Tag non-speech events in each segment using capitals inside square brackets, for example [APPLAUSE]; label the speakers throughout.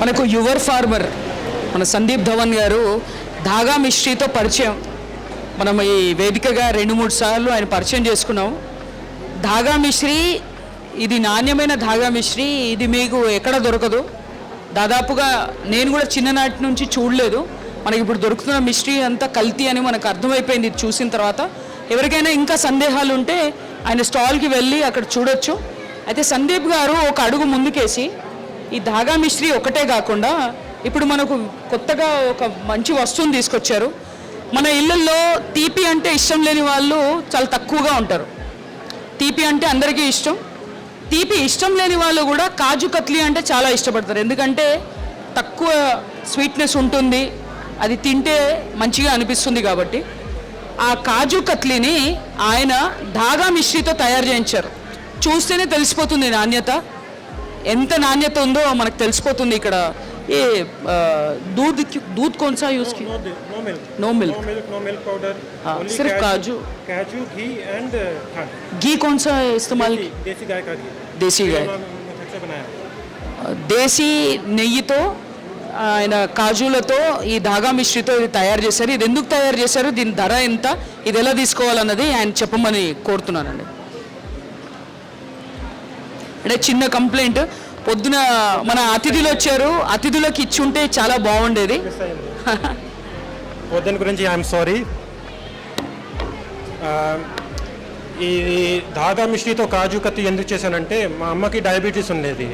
Speaker 1: మనకు your farmer మన సందీప్ ధవన్ గారు ధాగా మిస్ట్రీతో పరిచయం. మనం ఈ వేదికగా రెండు మూడు సార్లు ఆయన పరిచయం చేసుకున్నాం. ధాగా మిశ్రీ ఇది నాణ్యమైన ధాగా మిశ్రీ ఇది మీకు ఎక్కడ దొరకదు. దాదాపుగా నేను కూడా చిన్ననాటి నుంచి చూడలేదు. మనకి ఇప్పుడు దొరుకుతున్న మిస్ట్రీ అంతా కల్తీ అని మనకు అర్థమైపోయింది ఇది చూసిన తర్వాత. ఎవరికైనా ఇంకా సందేహాలు ఉంటే ఆయన స్టాల్కి వెళ్ళి అక్కడ చూడొచ్చు. అయితే సందీప్ గారు ఒక అడుగు ముందుకేసి ఈ ధాగా మిశ్రీ ఒకటే కాకుండా ఇప్పుడు మనకు కొత్తగా ఒక మంచి వస్తువుని తీసుకొచ్చారు. మన ఇళ్ళల్లో తీపి అంటే ఇష్టం లేని వాళ్ళు చాలా తక్కువగా ఉంటారు. తీపి అంటే అందరికీ ఇష్టం. తీపి ఇష్టం లేని వాళ్ళు కూడా కాజు కత్లీ అంటే చాలా ఇష్టపడతారు. ఎందుకంటే తక్కువ స్వీట్నెస్ ఉంటుంది. అది తింటే మంచిగా అనిపిస్తుంది కాబట్టి. ఆ కాజు కత్లీని ఆయన ధాగా మిశ్రీతో తయారు చేయించారు. చూస్తేనే తెలిసిపోతుంది నాణ్యత. ఎంత నాణ్యత ఉందో మనకు తెలిసిపోతుంది ఇక్కడ ఏ ఆ, दूध क्यों- दूध कौन सा यूज किया
Speaker 2: No, the- no milk.
Speaker 1: No milk.
Speaker 2: No milk, no milk powder.
Speaker 1: हाँ,
Speaker 2: Only
Speaker 1: सिर्फ काजू।
Speaker 2: काजू घी एंड खंड
Speaker 1: घी कौन सा इस्तेमाल
Speaker 2: देसी, देसी गाय का घी
Speaker 1: देसी गाय
Speaker 2: उन्होंने घर से बनाया
Speaker 1: దేశీ నెయ్యితో ఆయన కాజులతో ఈ ధాగా మిశ్రీతో ఇది తయారు చేశారు ఇది ఎందుకు తయారు చేశారు దీని ధర ఎంత ఇది ఎలా తీసుకోవాలన్నది ఆయన చెప్పమని కోరుతున్నానండి అంటే చిన్న కంప్లైంట్ పొద్దున మన అతిథులు వచ్చారు. అతిథులకు ఇచ్చి ఉంటే చాలా బాగుండేది.
Speaker 2: పొద్దున గురించి ఐఎమ్ సారీ ఈ దాదా మిష్టితో కాజు కత్తి ఎందుకు చేశానంటే మా అమ్మకి డయాబెటీస్ ఉండేది.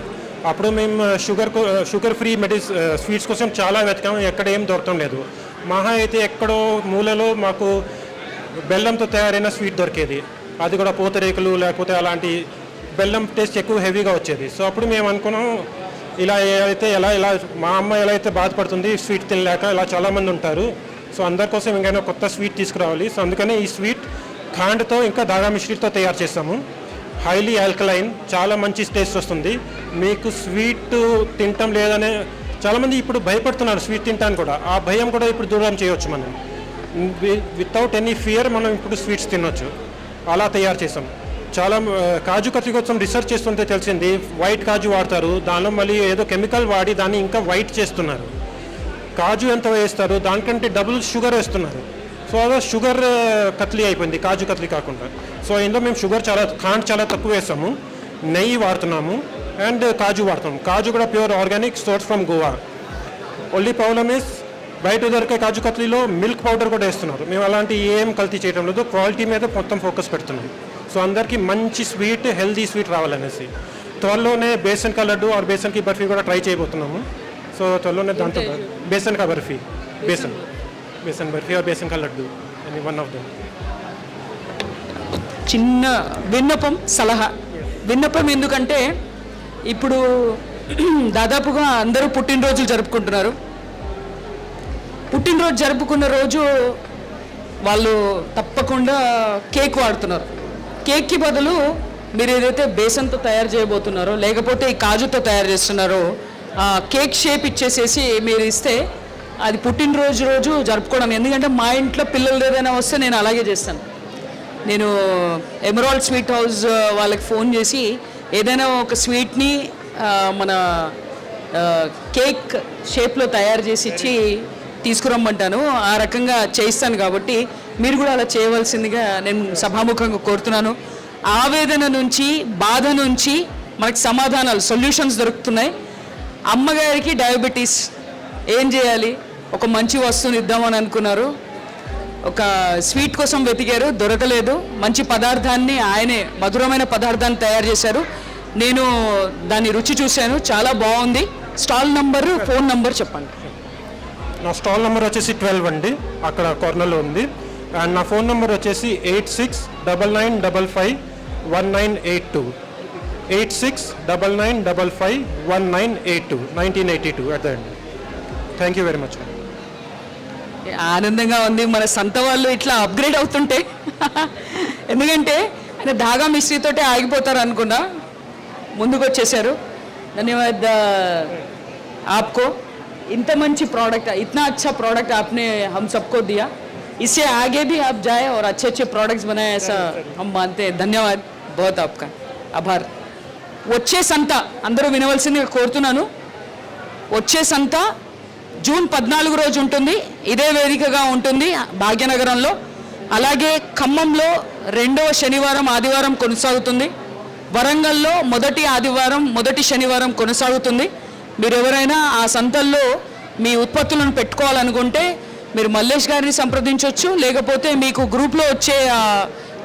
Speaker 2: అప్పుడు మేము షుగర్ కో- షుగర్ ఫ్రీ మెడిస్ స్వీట్స్ కోసం చాలా వెతకాము ఎక్కడ ఏం దొరకడం లేదు మహా అయితే ఎక్కడో మూలలో మాకు బెల్లంతో తయారైన స్వీట్ దొరికేది. అది కూడా పూతరేకులు లేకపోతే అలాంటి బెల్లం టేస్ట్ ఎక్కువ హెవీగా వచ్చేది. సో అప్పుడు మేము అనుకున్నాం ఇలా అయితే ఎలా ఇలా మా అమ్మ ఎలా అయితే బాధపడుతుంది స్వీట్ తినలేక ఇలా చాలామంది ఉంటారు. సో అందరి కోసం ఇంకైనా కొత్త స్వీట్ తీసుకురావాలి. సో అందుకనే ఈ స్వీట్ ఖాండ్తో ఇంకా దాగా మిశ్రీతో తయారు చేస్తాము. హైలీ ఆల్కలైన్ చాలా మంచి టేస్ట్ వస్తుంది. మీకు స్వీట్ తినటం లేదనే చాలామంది ఇప్పుడు భయపడుతున్నారు స్వీట్ తింటాను కూడా. ఆ భయం కూడా ఇప్పుడు దూరం చేయవచ్చు మనం. వితౌట్ ఎనీ ఫియర్ మనం ఇప్పుడు స్వీట్స్ తినొచ్చు. అలా తయారు చేసాం చాలా కాజు కత్తి కోసం రీసెర్చ్ చేస్తుంటే తెలిసింది వైట్ కాజు వాడతారు దానిలో మళ్ళీ ఏదో కెమికల్ వాడి దాన్ని ఇంకా వైట్ చేస్తున్నారు. కాజు ఎంత వేస్తారు దానికంటే డబుల్ షుగర్ వేస్తున్నారు. సో అదో షుగర్ కత్లీ అయిపోయింది కాజు కత్లీ కాకుండా. సో ఇందులో మేము షుగర్ చాలా ఖాండ్ చాలా తక్కువ వేస్తాము నెయ్యి వాడుతున్నాము అండ్ కాజు వాడుతాము కాజు కూడా pure organic source from Goa only problem is బయట దొరికే కాజు కత్లీలో మిల్క్ పౌడర్ కూడా వేస్తున్నారు. మేము అలాంటి ఏం కల్తీ చేయడం లేదు క్వాలిటీ మీద మొత్తం ఫోకస్ పెడుతున్నాం. సో అందరికీ మంచి స్వీట్ హెల్దీ స్వీట్ రావాలనేసి. త్వరలోనే బేసన్ కా లడ్డు ఆర్ బేసన్కి బర్ఫీ కూడా ట్రై చేయబోతున్నాము. సో త్వరలోనే దాంతో బేసన్ కా బర్ఫీ బేసన్. బేసన్ బర్ఫీ ఆర్ బేసన్ కా లడ్డు అని వన్ ఆఫ్ దమ్
Speaker 1: చిన్న విన్నపం సలహా. విన్నపం ఎందుకంటే ఇప్పుడు [CLEARS THROAT] దాదాపుగా అందరూ పుట్టినరోజులు జరుపుకుంటున్నారు. పుట్టినరోజు జరుపుకున్న రోజు వాళ్ళు తప్పకుండా కేక్ వాడుతున్నారు. కేక్కి బదులు మీరు ఏదైతే బేసన్తో తయారు చేయబోతున్నారో లేకపోతే ఈ కాజుతో తయారు చేస్తున్నారో కేక్ షేప్ ఇచ్చేసేసి మీరు ఇస్తే అది పుట్టినరోజు రోజు జరుపుకోవడం. ఎందుకంటే మా ఇంట్లో పిల్లలు ఏదైనా వస్తే నేను అలాగే చేస్తాను. నేను ఎమరాల్డ్ స్వీట్ హౌస్ వాళ్ళకి ఫోన్ చేసి ఏదైనా ఒక స్వీట్ని మన కేక్ షేప్లో తయారు చేసి ఇచ్చి తీసుకురమ్మంటాను. ఆ రకంగా చేయిస్తాను కాబట్టి మీరు కూడా అలా చేయవలసిందిగా నేను సభాముఖంగా కోరుతున్నాను. ఆవేదన నుంచి బాధ నుంచి మనకి సమాధానాలు సొల్యూషన్స్ దొరుకుతున్నాయి. అమ్మగారికి డయాబెటీస్. ఏం చేయాలి? ఒక మంచి వస్తువుని ఇద్దామని అనుకున్నారు. ఒక స్వీట్ కోసం వెతికారు దొరకలేదు. మంచి పదార్థాన్ని ఆయనే మధురమైన పదార్థాన్ని తయారు చేశారు. నేను దాన్ని రుచి చూశాను. చాలా బాగుంది. స్టాల్ నంబరు ఫోన్ నంబర్ చెప్పండి.
Speaker 2: నా స్టాల్ నెంబర్ వచ్చేసి ట్వెల్వ్ అండి. అక్కడ కార్నర్లో ఉంది. అండ్ నా ఫోన్ నెంబర్ వచ్చేసి eight six double nine double five one nine eight two. Eight six double nine double five one nine eight two. Nineteen eighty two at అండి థ్యాంక్ యూ వెరీ మచ్.
Speaker 1: ఆనందంగా ఉంది. మన సంత వాళ్ళు ఇట్లా upgrade అవుతుంటే. ఎందుకంటే ఆయన దాగా మిస్త్రీతోటే ఆగిపోతారు అనుకున్నా. ముందుకు వచ్చేసారు. ధన్యవాద ఆప్కో. ఇంత మంచి ప్రోడక్ట్ इतना अच्छा प्रोडक्ट आपने हम सबको दिया इससे आगे भी आप जाए और अच्छे अच्छे प्रोडक्ट्स बनाए ऐसा हम मानते हैं धन्यवाद बहुत आपका आभार వచ్చే సంత అందరూ వినవలసిందిగా కోరుతున్నాను వచ్చే సంత జూన్ పద్నాలుగు రోజు ఉంటుంది ఇదే వేదికగా ఉంటుంది భాగ్యనగరంలో అలాగే ఖమ్మంలో రెండవ శనివారం ఆదివారం కొనసాగుతుంది వరంగల్లో మొదటి ఆదివారం మొదటి శనివారం కొనసాగుతుంది మీరు ఎవరైనా ఆ సంతల్లో మీ ఉత్పత్తులను పెట్టుకోవాలనుకుంటే మీరు మల్లేష్ గారిని సంప్రదించవచ్చు లేకపోతే మీకు గ్రూప్లో వచ్చే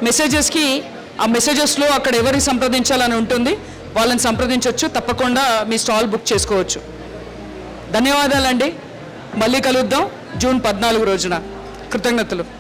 Speaker 1: మెసేజెస్కి ఆ మెసేజెస్లో అక్కడ ఎవరిని సంప్రదించాలని ఉంటుంది వాళ్ళని సంప్రదించవచ్చు తప్పకుండా మీ స్టాల్ బుక్ చేసుకోవచ్చు. ధన్యవాదాలండి. మళ్ళీ కలుద్దాం జూన్ పద్నాలుగు రోజున. కృతజ్ఞతలు.